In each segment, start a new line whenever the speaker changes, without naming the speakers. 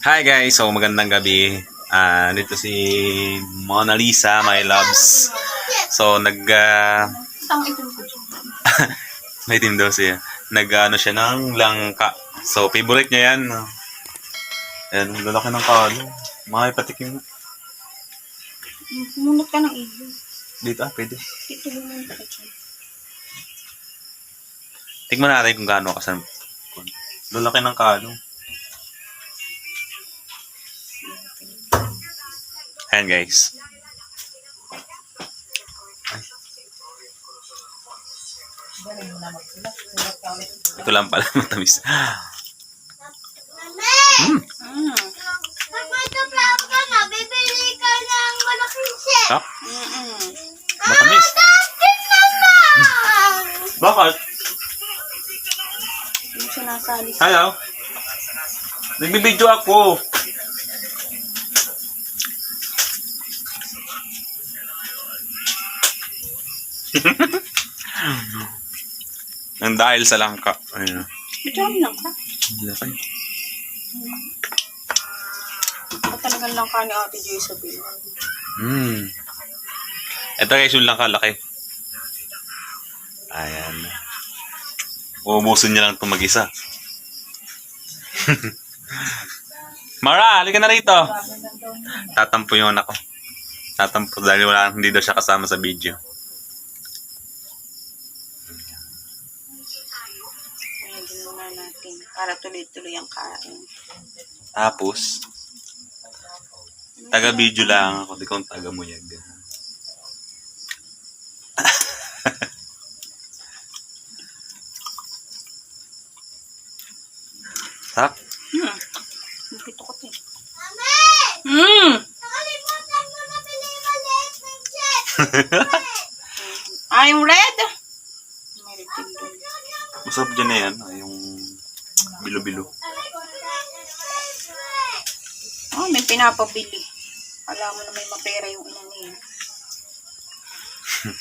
Hi guys, so magandang gabi. Ah, dito si Mona Lisa, my loves. So nag
dyan.
may tindo siya. Nag ano siya ng langka. So favorite niya yan. Ayan, ang lalaki ng kalo. Mga patikim.
Munot ka ng iyo.
Dito ah, pwede.
Dito lumunod ka dyan.
Tingnan natin kung gaano kasan. Lalaki ng kalo. Ayan guys. Ito lang pala matamis. Mm,
Mm.
Sarap. Matamis.
Bakit.
Hello? Nagbibideo ako. Nang dahil sa langka. Ayun.
Ito lang ka.
Laki.
Ito talagang lang ka ni Ate Jezebel.
Hmm. Ito guys, yung langka laki. Ayan. Uubusin niya lang itong mag-isa. Mara, halika na rito. Tatampo yung anak ko. Tatampo dahil wala, hindi daw siya kasama sa video.
Mayagin muna natin para tuloy-tuloy ang kain.
Tapos, taga-video lang ako. Di ko taga mo yan. Sarap.
Hmm. Nakita ko ito. eh.
Mami!
Hmm.
Nakalimutan mo na bili maliit ng.
Ah, yung red?
Masarap dyan na yan. Yung bilo-bilo.
Oh, may pinapabili. Alam mo na may mapera yung ina niya.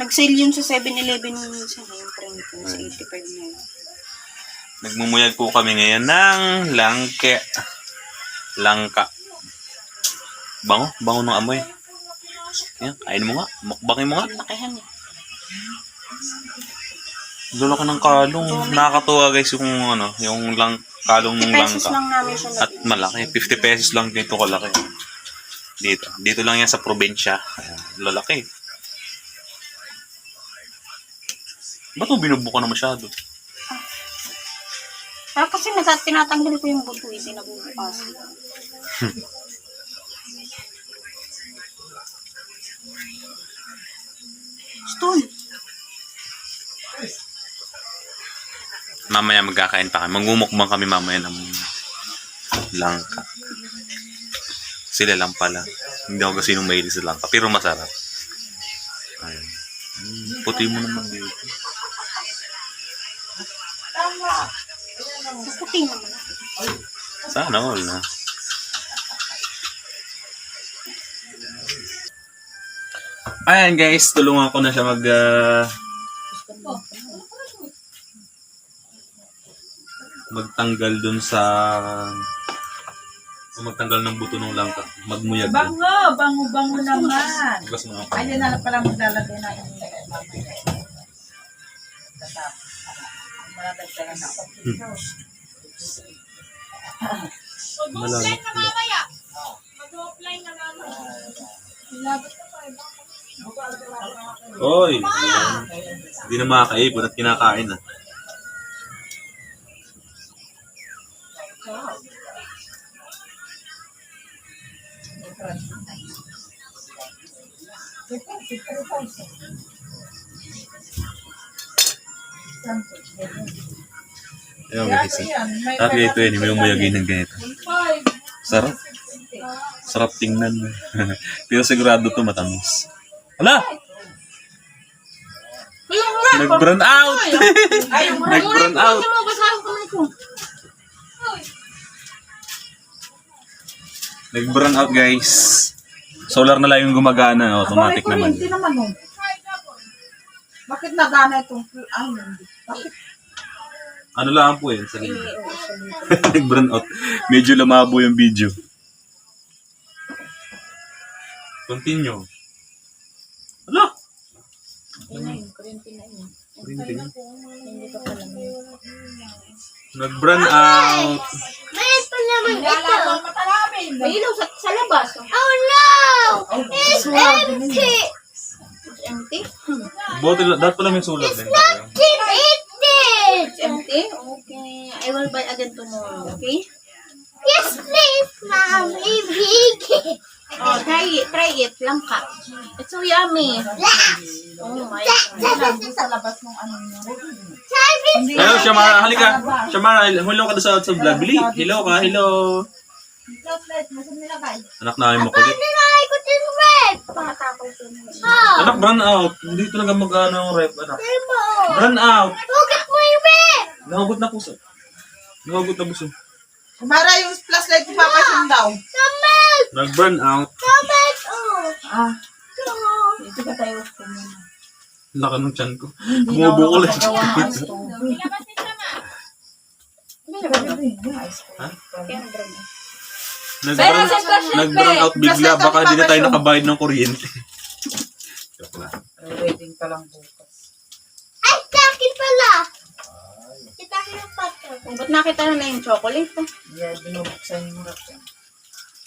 Nag-sale yun sa 7-Eleven minsan. eh, Yung print ko sa 85 na yun.
Nagmumuyag po kami ngayon ng langke. Langka. Bango? Bango ng amoy. Yan, kain mo nga. Mukbangin mo nga.
Lakihan eh.
Lulaki ng kalong. Nakakatuwa guys yung ano, yung lang, kalong
50
ng langka.
lang namin siya
At malaki. 50 pesos lang dito kalaki. Dito. Dito lang yan sa probinsya. Lalaki. Ba't mo binubuka na masyado?
Ah, kasi nasa, tinatanggal ko yung buto eh, sinabubukas. Stone.
Mamaya magkakain pa kami. Magmumukbang kami mamaya ng langka. Sila lang pala. Hindi ako kasi nung mahilig sa langka. Pero masarap. Ayun. Puti mo naman dito.
Puti naman.
Sana all na. Ayan guys, tulungan ko na siya mag ah, magtanggal dun sa magtanggal ng buto ng langka. Magmuyag.
Bango, bango, bango naman.
Hugas mo ako.
Ayun na lang pala maglalagay na yung Maladagdagan na ako.
Malala. Oy! Hindi na makakaipon at kinakain na. Ayun guys. Sabi ito yun, may umuyagin ng ganito. Sarap. Sarap tingnan. Pero sigurado to matamis. Hala! Nag-brown out! Nag-brown out! Nag-brown out guys. Solar na lang yung gumagana. Automatic
Aba,
naman.
kuryente naman oh. Bakit nagana itong... Ay, hindi. Bakit?
Ano lang po yun sa
Eh, ko.
Nag-burn out. Medyo lumabo yung video. Continue. Ala!
Hindi pala.
Nag-burn out.
Mayroon pa naman ito.
May ilaw sa, sa labas. Oh.
Oh no! It's empty!
It's empty.
Bote, dapat pala may sulat din.
Keep eating!
It's empty? Okay. I will buy again tomorrow, okay?
Yes, please, mom. Ibig.
Oh, try it. Try it. Langka. It's so yummy. Oh my God.
Sa labas ng ano
Hello, Shamara. Halika. Shamara, hello ka doon sa, sa vlog. Bili. Hello ka. Hello. Anak namin makulit.
nilagay ko din red.
Pakatakaw ko na.
Oh,
Anak, burn out. Hindi talaga mag-ano ang rep. Anak.
mo.
Burn out.
Hugot mo yung red.
Nangagot na puso. Nangagot na puso.
Kumara yung flashlight ni Papa Sim daw.
Kamel.
Nag-burn out.
Kamel. Oh.
Ah,
Dito ka tayo mo na.
Laka ng tiyan ko.
hindi na ako
Bumubukol.
nakagawa ng ice cream.
Hindi na ba?
Ko, yung ice cream.
Ha?
Kaya ang drama.
Nag-burn, nag-burn out bigla. Baka hindi na tayo nakabayad ng kuryente. Joke lang.
Ay, Wedding pa lang bukas.
Ay, sa akin pala. Kita ko yung pato.
Oh, ba't nakita na na yung chocolate? oh?
Yeah, binubuksan yung rap yan.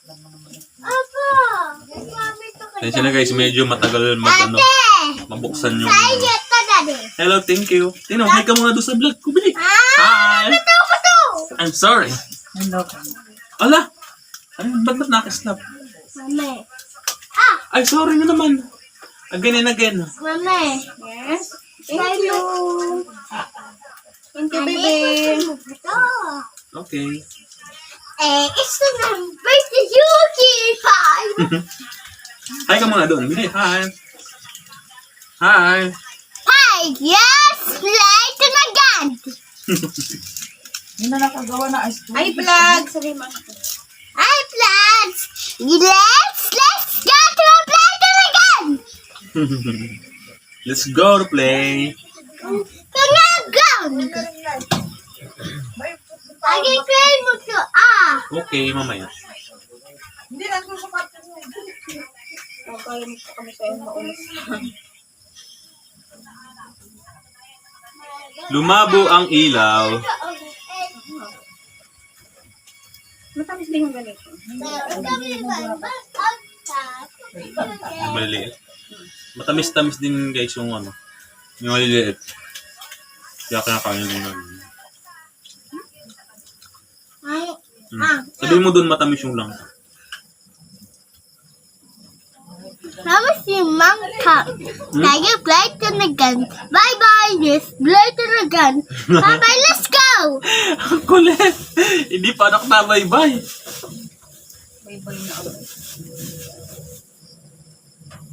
Alam mo naman.
Apo. Mami to kayo.
Tensya na guys, medyo matagal mag ano,
Ate.
mabuksan yung...
Ayet ka na din.
Hello, thank you. Tino, hi ka muna doon sa vlog ko. Bili.
Ah,
Hi.
ito ko to.
I'm sorry.
Hello.
Ala! Ay, ba't ba't nakaslap?
Mami. Ah,
Ay, sorry na naman. Again and again.
mami.
Yes. Thank you. Thank you, baby.
Okay.
Eh, it's the number the Yuki five.
Hi ka muna doon. Bili, hi. Hi.
Hi, yes, later again.
Hindi na nakagawa ng ice cream.
Hi, vlog. Sabi mo.
Hi, plants. Let's let's go to a planter again.
Let's go to play.
Kanagang. Agi play mo to. Ah,
Okay, mamaya.
Hindi
Okay, kami sa'yo maulis.
Lumabo ang ilaw.
Matamis din yung ganito.
Maliliit. Matamis-tamis din guys yung ano. Yung maliliit. Kaya kinakain ano.
Ay,
Hmm. Sabihin mo doon matamis yung lang.
Tapos si Mangka. Tayo play to again. Bye bye, yes, play to again. Bye bye, let's go.
Ang kulit! Hindi pa anak na bye-bye.
Bye-bye na ako.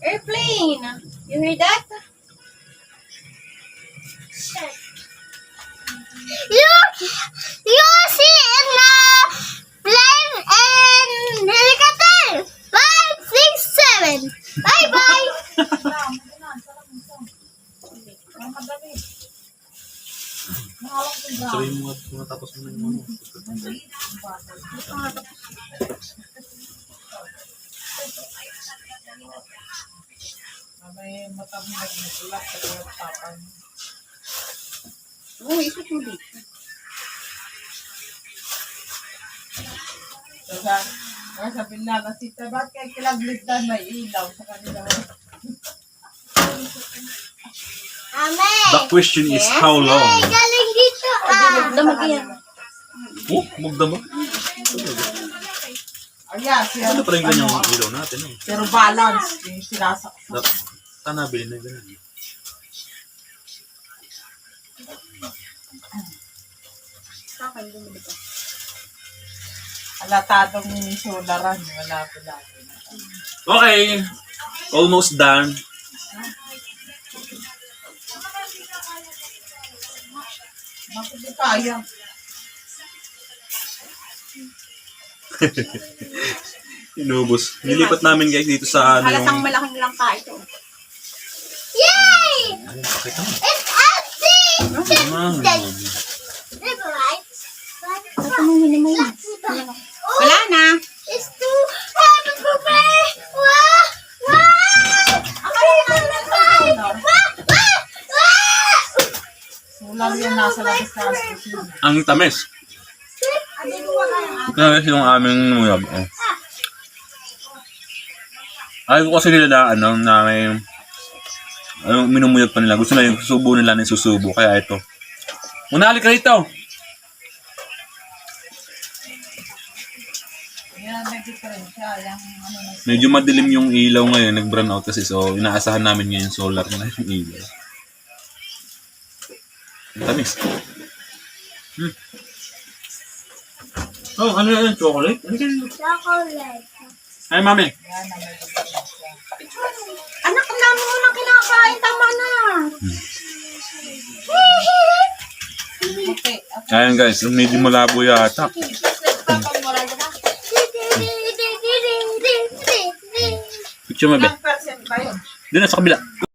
Airplane! You hear that?
Look, you see in the plane and helicopter. Five, six, seven. Bye
Sabihin mo nga matapos mo na yung ano.
May matami nagmulat sa kaya papa.
Oo, oh, mo dito.
So, sa, kaya sabi na, nasita, bakit kaya kilagligdan may ilaw sa kanila?
The question is how long?
Dito ah.
Damag yan.
Oh, magdama.
Ayan, siya.
Ano pa rin ganyan yung ilaw natin? Eh?
Pero balance, yung sinasaksak.
Bilhin na ganyan.
Alatadong solaran, wala ko lagi.
Okay. Almost done.
Kaya?
Inubos. Nilipat namin guys dito sa ano yung...
Halatang malaking lang ka ito.
Yay!
Ayun, pakita mo.
It's empty.
Ah, Ang tamis. Tamis yung aming muyab. Oh. Ayaw ko kasi nila na, ano, na may ano, minumuyag pa nila. Gusto na yung subo nila na susubo. Kaya ito. Unali ka rito.
Yung
Medyo madilim yung ilaw ngayon. Nag-brown out kasi. So, inaasahan namin ngayon solar na yung ilaw. Tamis. Hmm. Oh, ano yan? Chocolate? Ano yan?
Chocolate.
Ay, mami.
Anak, ang dami mo na kinakain. Tama na.
Ako.
Ayan guys, medyo malabo yata. Picture mo,
ba?
Doon na sa kabila.